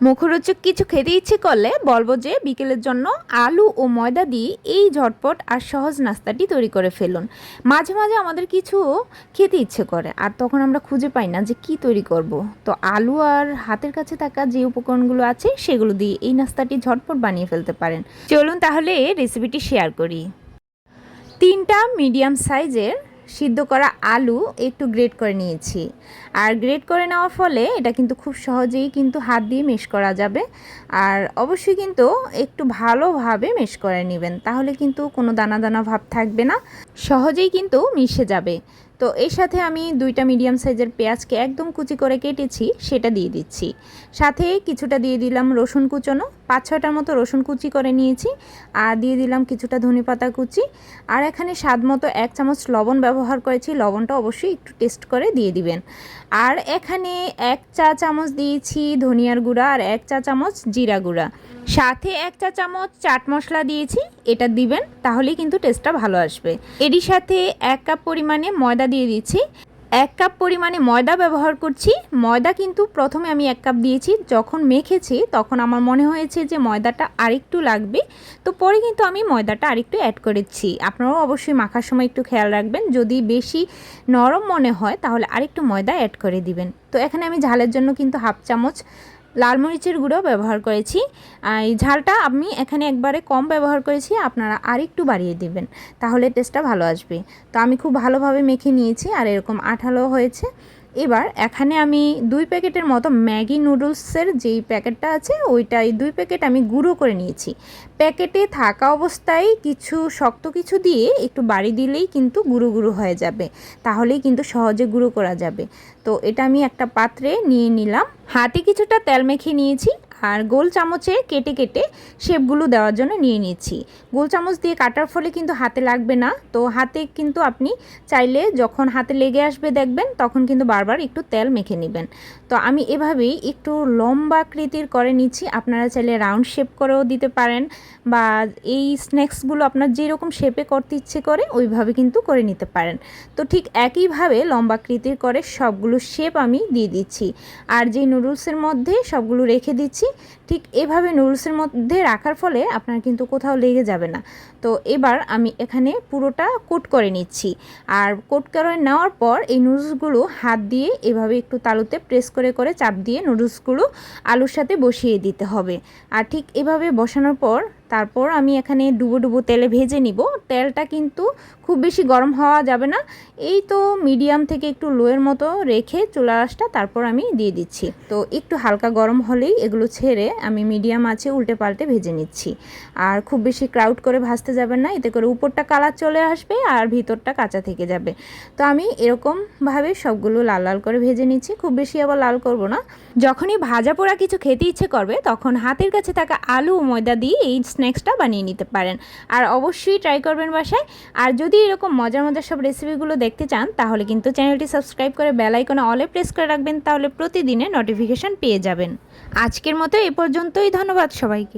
মুখরোচক কিছু খেতে ইচ্ছে করলে বলব যে বিকেলের জন্য আলু ও ময়দা দিয়ে এই ঝটপট আর সহজ নাস্তাটি তৈরি করে ফেলুন। মাঝে মাঝে আমাদের কিছু খেতে ইচ্ছে করে আর তখন আমরা খুঁজে পাই না যে কি তৈরি করব। তো আলু আর হাতের কাছে থাকা যে উপকরণগুলো আছে সেগুলো দিয়ে এই নাস্তাটি ঝটপট বানিয়ে ফেলতে পারেন। চলুন তাহলে রেসিপিটি শেয়ার করি। তিনটা মিডিয়াম সাইজের সিদ্ধ করা আলু একটু গ্রেট করে নিয়েছি। আর গ্রেট করে নেওয়ার ফলে এটা কিন্তু খুব সহজেই কিন্তু হাত দিয়ে মেশ করা যাবে। আর অবশ্যই কিন্তু একটু ভালোভাবে মেশ করে নেবেন, তাহলে কিন্তু কোনো দানা দানা ভাব থাকবে না। সহজেই কিন্তু মিশে যাবে। তো এর সাথে আমি দুইটা মিডিয়াম সাইজের পেঁয়াজকে একদম কুচি করে কেটেছি, সেটা দিয়ে দিচ্ছি। সাথে কিছুটা দিয়ে দিলাম রসুন কুচনো, পাঁচ ছটার মতো রসুন কুচি করে নিয়েছি, আর দিয়ে দিলাম কিছুটা ধনে পাতা কুচি। আর এখানে স্বাদ মতো এক চামচ লবণ ব্যবহার করেছি, লবণটা অবশ্যই একটু টেস্ট করে দিয়ে দিবেন। আর এখানে এক চা চামচ দিয়েছি ধনিয়ার গুঁড়া আর এক চা চামচ জিরা গুঁড়া। সাথে এক চা চামচ চাট মশলা দিয়েছি, এটা দিবেন, তাহলেই কিন্তু টেস্টটা ভালো আসবে। এরই সাথে এক কাপ পরিমাণে ময়দা দিয়ে দিচ্ছি। এক কাপ পরিমাণে ময়দা ব্যবহার করছি। ময়দা কিন্তু প্রথমে আমি এক কাপ দিয়েছি। যখন মেখেছি, তখন আমার মনে হয়েছে যে ময়দাটা আরেকটু লাগবে। তো পরে কিন্তু আমি ময়দাটা আরেকটু অ্যাড করেছি। আপনারাও অবশ্যই মাখার সময় একটু খেয়াল রাখবেন। যদি বেশি নরম মনে হয়, তাহলে আরেকটু ময়দা অ্যাড করে দিবেন। তো এখানে আমি ঝালের জন্য কিন্তু হাফ চামচ লাল মরিচের গুঁড়ো ব্যবহার করেছি। এই ঝালটা আমি এখানে একবারে কম ব্যবহার করেছি, আপনারা আর একটু বাড়িয়ে দেবেন, তাহলে টেস্টটা ভালো আসবে। তো আমি খুব ভালোভাবে মেখে নিয়েছি, আর এরকম আঠালো হয়েছে। এবার এখানে আমি দুই প্যাকেটের মতো ম্যাগি নুডলসের যেই প্যাকেটটা আছে, ওইটাই দুই প্যাকেট আমি গুঁড়ো করে নিয়েছি। প্যাকেটে থাকা অবস্থায় কিছু শক্ত কিছু দিয়ে একটু বাড়ি দিলেই কিন্তু গুঁড়ো গুঁড়ো হয়ে যাবে। তাহলেই কিন্তু সহজে গুঁড়ো করা যাবে। তো এটা আমি একটা পাত্রে নিয়ে নিলাম। হাতে কিছুটা তেল মেখে নিয়েছি। আর গোল চামচে কেটে কেটে শেপগুলো দেওয়ার জন্য নিয়ে নিচ্ছি গোল চামচ দিয়ে কাটার ফলে কিন্তু হাতে লাগবে না। তো হাতে কিন্তু আপনি চাইলে যখন হাতে লেগে আসবে দেখবেন, তখন কিন্তু বারবার একটু তেল মেখে নেবেন। তো আমি এভাবেই একটু লম্বা আকৃতির করে নিচ্ছি। আপনারা চাইলে রাউন্ড শেপ করেও দিতে পারেন বা এই স্ন্যাক্সগুলো আপনার যেরকম শেপে করতে ইচ্ছে করে, ওইভাবে কিন্তু করে নিতে পারেন। তো ঠিক একইভাবে লম্বা আকৃতির করে সবগুলো শেপ আমি দিয়ে দিচ্ছি। আর যেই নুডলসের মধ্যে সবগুলো রেখে দিচ্ছি ঠিক এভাবে নুডলসের মধ্যে রাখার ফলে আপনার কিন্তু কোথাও লেগে যাবে না। তো এবার আমি এখানে পুরোটা কোট করে নিচ্ছি। আর কোট করে নেওয়ার পর এই নুডলসগুলো হাত দিয়ে এভাবে একটু তালুতে প্রেস করে করে চাপ দিয়ে নুডলসগুলো আলুর সাথে বসিয়ে দিতে হবে। আর ঠিক এভাবে বসানোর পর তারপর আমি এখানে ডুবো ডুবো তেলে ভেজে নিব। তেলটা কিন্তু খুব বেশি গরম হওয়া যাবে না। এই তো মিডিয়াম থেকে একটু লোয়ের মতো রেখে চুলা আঁশটা তারপর আমি দিয়ে দিচ্ছি। তো একটু হালকা গরম হলেই এগুলো ছেড়ে আমি মিডিয়াম আছে উল্টে পাল্টে ভেজে নিচ্ছি। আর খুব বেশি ক্রাউড করে ভাজতে যাবেন না, এতে করে উপরটা কালার চলে আসবে আর ভিতরটা কাঁচা থেকে যাবে। তো আমি এরকমভাবে সবগুলো লাল লাল করে ভেজে নিচ্ছি, খুব বেশি আবার লাল করব না। যখনই ভাজা পোড়া কিছু খেতে ইচ্ছে করবে, তখন হাতের কাছে থাকা আলু ময়দা দিয়ে এই স্ন্যাক্সটা বানিয়ে নিতে পারেন। আর অবশ্যই ট্রাই করবেন বাসায়। আর যদি এরকম মজার মজার সব রেসিপিগুলো দেখতে চান, তাহলে কিন্তু চ্যানেলটি সাবস্ক্রাইব করে বেল আইকনে অলে প্রেস করে রাখবেন, তাহলে প্রতিদিনে নোটিফিকেশান পেয়ে যাবেন। আজকের মতো এ পর্যন্তই, ধন্যবাদ সবাইকে।